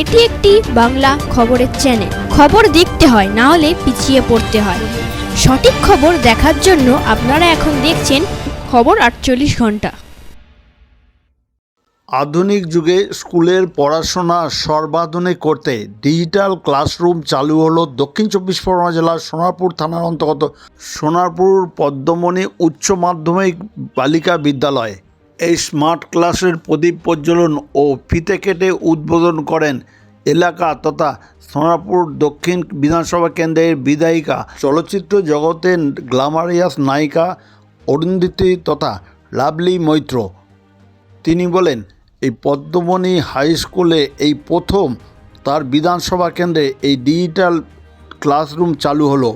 এটি একটি বাংলা খবরের চ্যানেল খবর দেখতে হয়, না হলে পিছিয়ে পড়তে হয়। সঠিক খবর দেখার জন্য আপনারা এখন দেখছেন খবর আটচল্লিশ ঘণ্টা। আধুনিক যুগে স্কুলের পড়াশোনা সর্বাধুনিক করতে ডিজিটাল ক্লাসরুম চালু হলো দক্ষিণ চব্বিশ পরগনা জেলার সোনারপুর থানার অন্তর্গত সোনারপুর পদ্মমণি উচ্চ মাধ্যমিক বালিকা বিদ্যালয়। এই স্মার্ট ক্লাসের প্রদীপ প্রজ্বলন ও ফিতে কেটে উদ্বোধন করেন এলাকা তথা সোনারপুর দক্ষিণ বিধানসভা কেন্দ্রের বিধায়িকা, চলচ্চিত্র জগতের গ্ল্যামারিয়াস নায়িকা অরুন্ধতী তথা লাভলি মৈত্র। তিনি বলেন, এই পদ্মমণি হাই স্কুলে এই প্রথম তার বিধানসভা কেন্দ্রে এই ডিজিটাল ক্লাসরুম চালু হলো।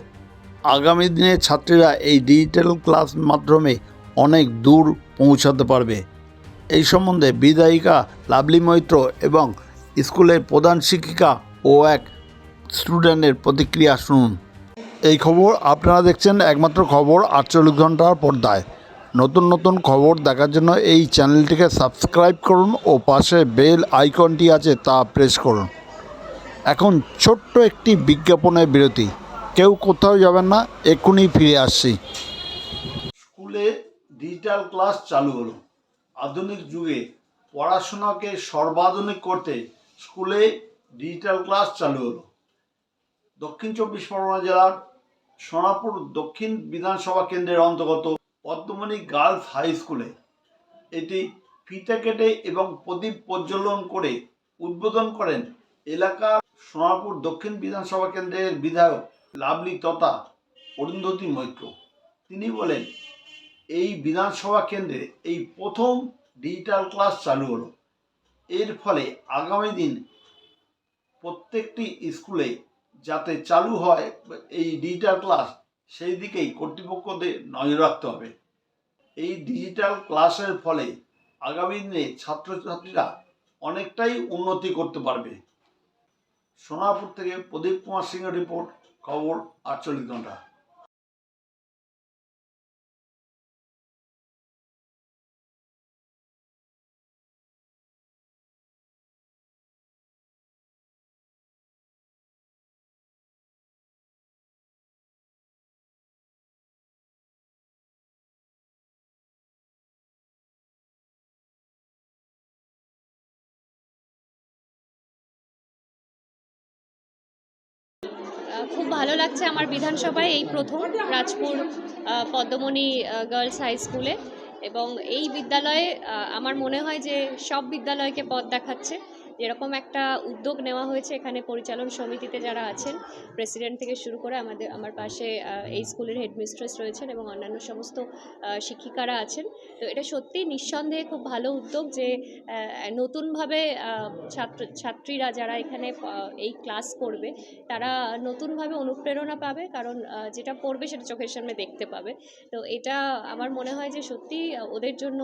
আগামী দিনে ছাত্রীরা এই ডিজিটাল ক্লাস মাধ্যমে অনেক দূর পৌঁছাতে পারবে। এই সম্বন্ধে বিধায়িকা লাভলি মৈত্র এবং স্কুলের প্রধান শিক্ষিকা ও এক স্টুডেন্টের প্রতিক্রিয়া শুনুন। এই খবর আপনারা দেখছেন একমাত্র খবর আটচল্লিশ ঘণ্টার পর্দায়। নতুন নতুন খবর দেখার জন্য এই চ্যানেলটিকে সাবস্ক্রাইব করুন ও পাশে বেল আইকনটি আছে তা প্রেস করুন। এখন ছোট্ট একটি বিজ্ঞাপনের বিরতি। কেউ কোথাও যাবেন না এক্ষুনি ফিরে আসছি। স্কুলে ডিজিটাল ক্লাস চালু হলো। আধুনিক যুগে পড়াশোনাকে সর্বাধুনিক করতে স্কুলে ডিজিটাল ক্লাস চালু হলো। দক্ষিণ চব্বিশ পরগনা জেলার সোনাপুর দক্ষিণ বিধানসভা কেন্দ্রের অন্তর্গত পদ্মমণি গার্লস হাই স্কুলে এটি ফিতে কেটে এবং প্রদীপ প্রজ্বলন করে উদ্বোধন করেন এলাকার সোনাপুর দক্ষিণ বিধানসভা কেন্দ্রের বিধায়ক লাভলি তথা অরুন্ধতী মৈত্র। তিনি বলেন এই বিধানসভা কেন্দ্রে এই প্রথম ডিজিটাল ক্লাস চালু হলো। এর ফলে আগামী দিন প্রত্যেকটি স্কুলে যাতে চালু হয় এই ডিজিটাল ক্লাস, সেই দিকেই কর্তৃপক্ষদের নজর রাখতে হবে। এই ডিজিটাল ক্লাসের ফলে আগামী দিনে ছাত্রছাত্রীরা অনেকটাই উন্নতি করতে পারবে। সোনাপুর থেকে প্রদীপ কুমার সিংহ রিপোর্ট, খবর আটচল্লিশ ঘণ্টা। খুব ভালো লাগছে আমার বিধানসভায় এই প্রথম রাজপুর পদ্মমণি গার্লস হাই স্কুলে এবং এই বিদ্যালয়ে আমার মনে হয় যে সব বিদ্যালয়কে পথ দেখাচ্ছে। যেরকম একটা উদ্যোগ নেওয়া হয়েছে এখানে পরিচালন সমিতিতে যারা আছেন। প্রেসিডেন্ট থেকে শুরু করে আমাদের, আমার পাশে এই স্কুলের হেডমিস্ট্রেস রয়েছেন এবং অন্যান্য সমস্ত শিক্ষিকারা আছেন। তো এটা সত্যি নিঃসন্দেহে খুব ভালো উদ্যোগ যে নতুনভাবে ছাত্র, ছাত্রীরা যারা এখানে এই ক্লাস করবে, তারা নতুনভাবে অনুপ্রেরণা পাবে কারণ যেটা পড়বে সেটা চোখের সামনে দেখতে পাবে। তো এটা আমার মনে হয় যে সত্যি ওদের জন্য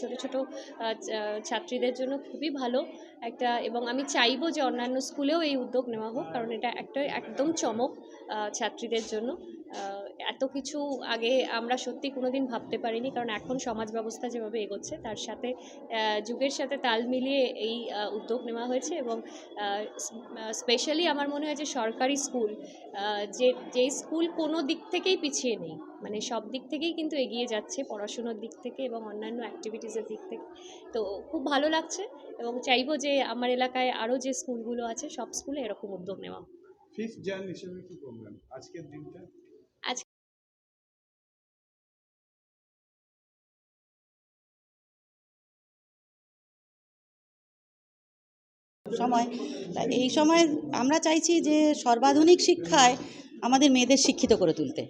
ছোট ছোট ছাত্রীদের জন্য খুবই ভালো একটা এবং আমি চাইব যে অন্যান্য স্কুলেও এই উদ্যোগ নেওয়া হোক, কারণ এটা একটা একদম চমক ছাত্রীদের জন্য। এত কিছু আগে আমরা সত্যি কোনোদিন ভাবতে পারিনি, কারণ এখন সমাজ ব্যবস্থা যেভাবে এগোচ্ছে, তার সাথে যুগের সাথে তাল মিলিয়ে এই উদ্যোগ নেওয়া হয়েছে এবং স্পেশালি আমার মনে হয় যে সরকারি স্কুল যে যেই স্কুল কোনো দিক থেকেই পিছিয়ে নেই মানে সব দিক থেকেই কিন্তু এগিয়ে যাচ্ছে পড়াশুনোর দিক থেকে এবং অন্যান্য অ্যাক্টিভিটিসের দিক থেকে। তো খুব ভালো লাগছে এবং চাইব যে আমার এলাকায় আরও যে স্কুলগুলো আছে, সব স্কুলে এরকম উদ্যোগ নেওয়া। ফিফথ হিসেবে করবেন আজকের দিনটা? সময়। এই সময় আমরা চাইছি যে সর্বাধুনিক শিক্ষায় আমাদের মেয়েদের শিক্ষিত করে তুলতে।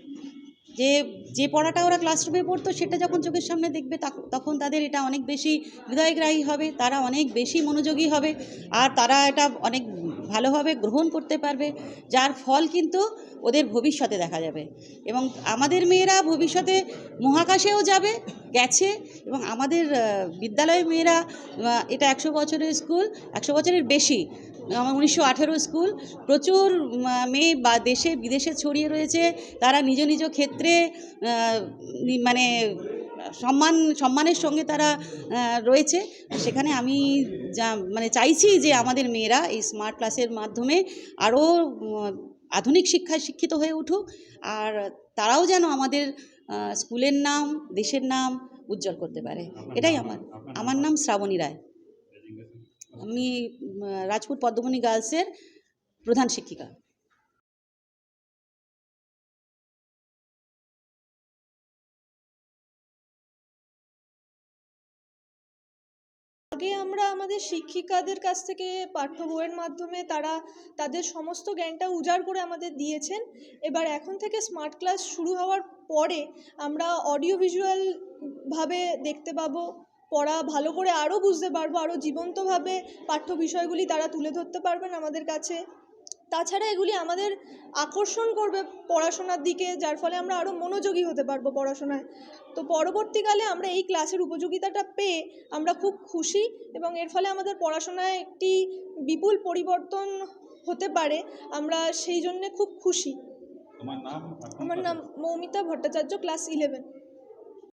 যে যে পড়াটা ওরা ক্লাসরুমে পড়তো, সেটা যখন চোখের সামনে দেখবে তখ- তখন তাদের এটা অনেক বেশি হৃদয়গ্রাহী হবে, তারা অনেক বেশি মনোযোগী হবে, আর তারা এটা অনেক ভালোভাবে গ্রহণ করতে পারবে, যার ফল কিন্তু ওদের ভবিষ্যতে দেখা যাবে। এবং আমাদের মেয়েরা ভবিষ্যতে মহাকাশেও যাবে, গেছে, এবং আমাদের বিদ্যালয়ের মেয়েরা এটা একশো বছরের স্কুল, একশো বছরের বেশি আমার উনিশশো আঠেরো স্কুল, প্রচুর মেয়ে বা দেশে, বিদেশে ছড়িয়ে রয়েছে, তারা নিজ নিজ ক্ষেত্রে মানে সম্মান সম্মানের সঙ্গে তারা রয়েছে। সেখানে আমি যা মানে চাইছি যে আমাদের মেয়েরা এই স্মার্ট ক্লাসের মাধ্যমে আরও আধুনিক শিক্ষায় শিক্ষিত হয়ে উঠুক। আর তারাও যেন আমাদের স্কুলের নাম দেশের নাম উজ্জ্বল করতে পারে। এটাই আমার আমার নাম শ্রাবণী রায়। আমি রাজপুর পদ্মমণি গার্লসের প্রধান শিক্ষিকা। আগে আমরা আমাদের শিক্ষিকাদের কাছ থেকে পাঠ্য বইয়ের মাধ্যমে তারা তাদের সমস্ত জ্ঞানটা উজাড় করে আমাদের দিয়েছেন। এবার এখন থেকে স্মার্ট ক্লাস শুরু হওয়ার পরে আমরা অডিও ভিজুয়ালভাবে দেখতে পাবো, পড়া ভালো করে আরও বুঝতে পারব আরও জীবন্তভাবে পাঠ্য বিষয়গুলি তারা তুলে ধরতে পারবেন আমাদের কাছে। তাছাড়া এগুলি আমাদের আকর্ষণ করবে পড়াশোনার দিকে যার ফলে আমরা আরও মনোযোগী হতে পারব পড়াশোনায়। তো পরবর্তীকালে আমরা এই ক্লাসের উপযোগিতাটা পেয়ে আমরা খুব খুশি এবং এর ফলে আমাদের পড়াশোনায় একটি বিপুল পরিবর্তন হতে পারে আমরা সেই জন্যে খুব খুশি। আমার নাম মৌমিতা ভট্টাচার্য ক্লাস ইলেভেন।